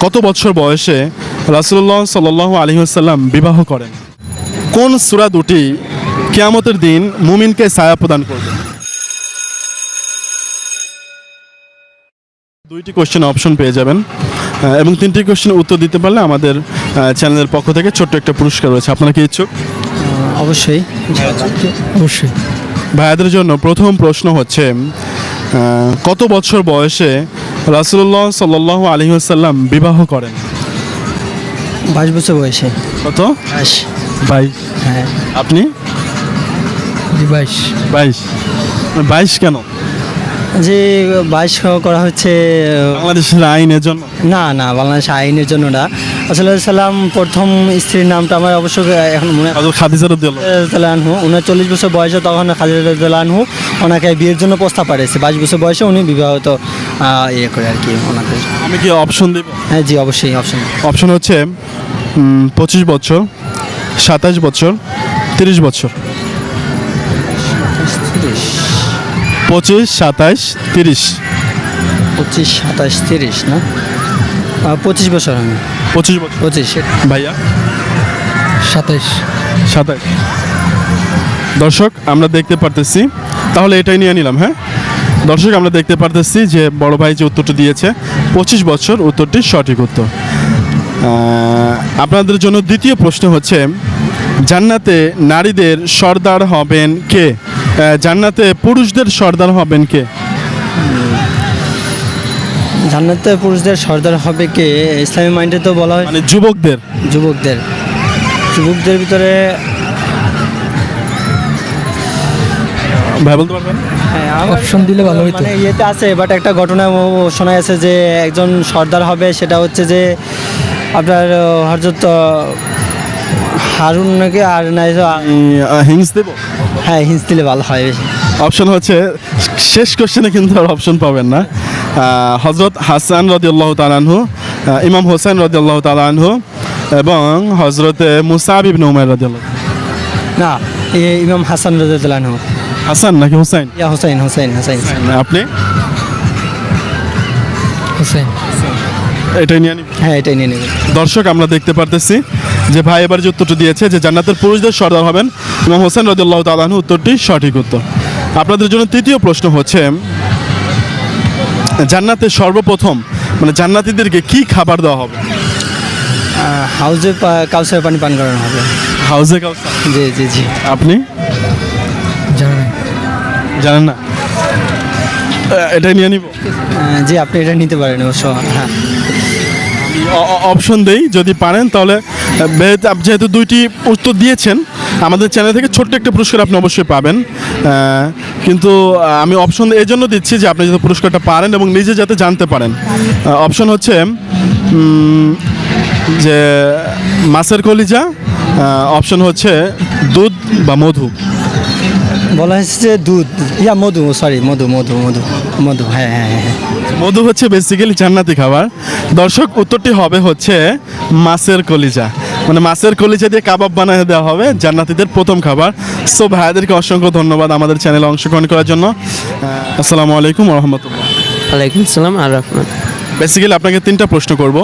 কত বছর বয়সে রাসুল্লাহ সাল্লাহ আলহিহাসাল্লাম বিবাহ করেন? কোন সুরা দুটি কেয়ামতের দিন মুমিনকে ছায়া প্রদান করবে? দুইটি কোশ্চেন অপশন পেয়ে যাবেন এবং তিনটি কোশ্চেন উত্তর দিতে পারলে আমাদের চ্যানেলের পক্ষ থেকে ছোট্ট একটা পুরস্কার রয়েছে। আপনারা কি ইচ্ছুক? অবশ্যই। অবশ্যই। ভাইয়াদের জন্য প্রথম প্রশ্ন হচ্ছে কত বছর বয়সে রাসুল্লাহ সাল্লাহ আলহিহাসাল্লাম বিবাহ করেন। বাইশ বছর বয়সে। কত? বাইশ। বাইশ। হ্যাঁ। আপনি? বাইশ। বাইশ। বাইশ কেন? যে বাইশ করা হচ্ছে বাংলাদেশের আইনের জন্য? না না বাংলাদেশ আইনের জন্য না। আসলে সাল্লাম প্রথম স্ত্রীর নামটা আমার অবশ্য এখন মনে হযরত খাদিজা রাদিয়াল্লাহু আনহু। উনচল্লিশ বছর বয়সে তখন আনহু ওনাকে বিয়ের জন্য প্রস্তাব পাঠিয়েছে। বাইশ বছর বয়সে উনি বিবাহিত। ইয়ে করে আর কি ওনাকে আমি কি অপশন দেব? হ্যাঁ জি অবশ্যই অপশন অপশন হচ্ছে পঁচিশ বছর সাতাশ বছর তিরিশ বছর। পঁচিশ সাতাশ তিরিশ। পঁচিশ সাতাশ তিরিশ না? পঁচিশ বছর আমি। পঁচিশ বছর। পঁচিশ। ভাইয়া? সাতাইশ সাতাশ। দর্শক আমরা দেখতে পারতেছি। তাহলে এটাই নিয়ে নিলাম হ্যাঁ? দর্শক আমরা দেখতে পারতেছি যে বড় ভাই যে উত্তরটি দিয়েছে পঁচিশ বছর উত্তরটি সঠিক উত্তর। আপনাদের জন্য দ্বিতীয় প্রশ্ন হচ্ছে জান্নাতে নারীদের সর্দার হবেন কে? জান্নাতে পুরুষদের সর্দার হবেন কে? জান্নাতে পুরুষদের সর্দার হবে কে? ইসলামী মাইন্ডে তো বলা হয় মানে যুবকদের। যুবকদের। যুবকদের ভিতরে ভাই বলতে পারবেন? অপশন দিলে ভালো হতো মানে ইয়েতে আছে বাট একটা ঘটনা শোনা গেছে যে একজন সর্দার হবে সেটা হচ্ছে যে আপনার হরজত হারুন নাকি আর নাই হিংস দেব? হ্যাঁ হিন্স দিলে ভালো হয় বেশি। অপশন হচ্ছে শেষ কোশ্চেনে কিন্তু আর অপশন পাবেন না। হজরত হাসান রদিয়াল্লাহ তালানহু ইমাম হোসেন রদিয়াল্লাহ তালানহু এবং হজরতে মুসাবিব নৌমায় রদিয়াল্লাহ না ইমাম হাসান রাজু হাসান নাকি হুসাইন? ইয়া হোসেন হোসেন হোসেন আপনি? হোসেন এটাই নিয়ে নিন হ্যাঁ এটাই নিয়ে নেবেন। দর্শক আমরা দেখতে পারতেছি যে ভাই এবার যে উত্তরটি দিয়েছে যে জান্নাতের পুরুষদের সর্দার হবেন ইমাম হোসেন রদিয়াল্লাহ তালানহু উত্তরটি সঠিক উত্তর। আপনাদের জন্য তৃতীয় প্রশ্ন হচ্ছে জান্নাতে সর্বপ্রথম মানে জান্নাতীদেরকে কি খাবার দেওয়া হবে? হাউজে কাউসারের পানি পান করানো হবে। হাউজে কাউসার? জি জি জি। আপনি? জানেন না? এটাই নিয়ে নিব। জি আপনি এটা নিতে পারেন অবশ্য হ্যাঁ। অপশন দেই যদি পারেন তাহলে যেহেতু দুইটি উত্তর দিয়েছেন আমাদের চ্যানেল থেকে ছোট্ট একটা পুরস্কার আপনি অবশ্যই পাবেন। কিন্তু আমি অপশন এই জন্য দিচ্ছি যে আপনি যাতে পুরস্কারটা পারেন এবং নিজে যাতে জানতে পারেন। অপশন হচ্ছে যে মাছের কলিজা অপশন হচ্ছে দুধ বা মধু। বলা হয়েছে যে দুধ ইয়া মধু সরি মধু মধু মধু মধু হ্যাঁ হ্যাঁ হ্যাঁ মধু হচ্ছে বেসিক্যালি জান্নাতি খাবার। দর্শক উত্তরটি হবে হচ্ছে মাছের কলিজা। মানে মাছের কলিজা দিয়ে কাবাব বানিয়ে দেওয়া হবে জান্নাতিদের প্রথম খাবার। সো ভাইয়াদেরকে অসংখ্য ধন্যবাদ আমাদের চ্যানেলে অংশগ্রহণ করার জন্য। আসসালামু আলাইকুম রহমতুল্লাহ। ওয়ালাইকুম সালাম আর রহমান বেসিক্যালি আপনাকে তিনটা প্রশ্ন করব।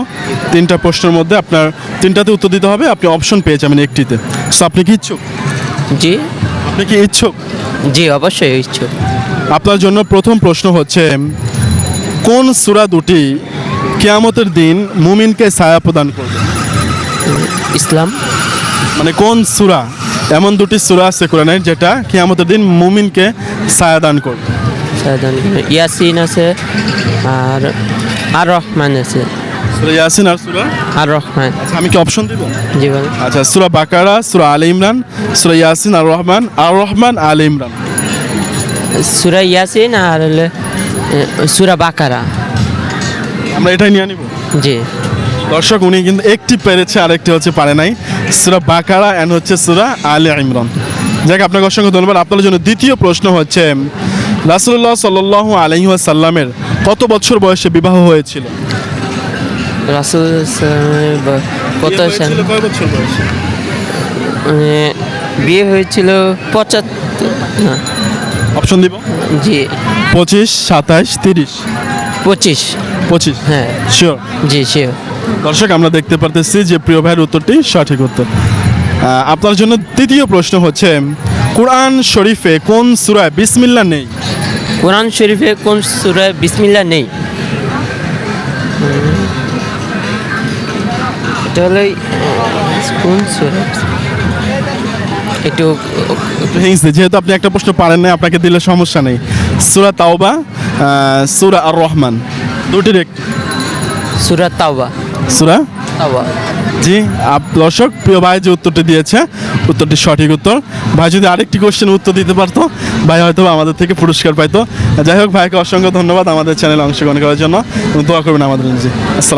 তিনটা প্রশ্নের মধ্যে আপনার তিনটাতে উত্তর দিতে হবে আপনি অপশন পেয়ে যাবেন একটিতে। সো আপনি কি ইচ্ছুক? জি। আপনি কি ইচ্ছুক? জি অবশ্যই ইচ্ছুক। আপনার জন্য প্রথম প্রশ্ন হচ্ছে কোন সুরা দুটি কেয়ামতের দিন মুমিনকে ছায়া প্রদান করবে? ইসলাম। মানে কোন সুরা? এমন দুটি সুরা আছে কোরআনের যেটা কিয়ামতের দিন মুমিনকে ছায়া দান করবে। সাধারণ ইয়াসিন আছে আর আর রহমান আছে। সূরা ইয়াসিন আর সূরা? আর রহমান। আচ্ছা আমি কি অপশন দিব? জি বলেন। আচ্ছা সূরা বাকারা সূরা আলে ইমরান সূরা ইয়াসিন আর রহমান আর রহমান আলে ইমরান। সুরা ইয়াসিন আর সুরা বাকারা। আমরা এটাই নিয়ে নিব। জি। দর্শক উনি কিন্তু একটি পেরেছে আরেকটি হচ্ছে পারে নাই। সূরা বাকারা এন্ড হচ্ছে সূরা আলে ইমরান। যাক আপনাকে অসংখ্য ধন্যবাদ। আপনাদের জন্য দ্বিতীয় প্রশ্ন হচ্ছে রাসূলুল্লাহ সাল্লাল্লাহু আলাইহি ওয়াসাল্লামের কত বছর বয়সে বিবাহ হয়েছিল? রাসুল কত বিয়ে সাল মানে বিয়ে হয়েছিল পঁচাত্তর না। অপশন দিব? জি। পঁচিশ সাতাশ তিরিশ? পঁচিশ। পঁচিশ? হ্যাঁ। শিওর জি শিওর দর্শক আমরা দেখতে পারতেছি যে প্রিয় ভাইয়ের উত্তরটি সঠিক উত্তর। আপনার জন্য তৃতীয় প্রশ্ন হচ্ছে কোরআন শরীফে কোন সুরায় বিসমিল্লা নেই? কোরআন শরীফে কোন সুরায় বিসমিল্লা নেই? এটা হলো কোন সুরা একটু একটু যেহেতু আপনি একটা প্রশ্ন পারেন না আপনাকে দিলে সমস্যা নেই। সূরা তাওবা সূরা আর রহমান দুটির এক সুরা তাওবা। সূরা? তাওবা। জি আপ- দর্শক প্রিয় ভাই যে উত্তরটি দিয়েছে উত্তরটি সঠিক উত্তর। ভাই যদি আরেকটি কোশ্চেন উত্তর দিতে পারতো ভাই হয়তো আমাদের থেকে পুরস্কার পাইতো। যাই হোক ভাইকে অসংখ্য ধন্যবাদ আমাদের চ্যানেলে অংশগ্রহণ করার জন্য দোয়া করবেন আমাদের জি আসসালাম।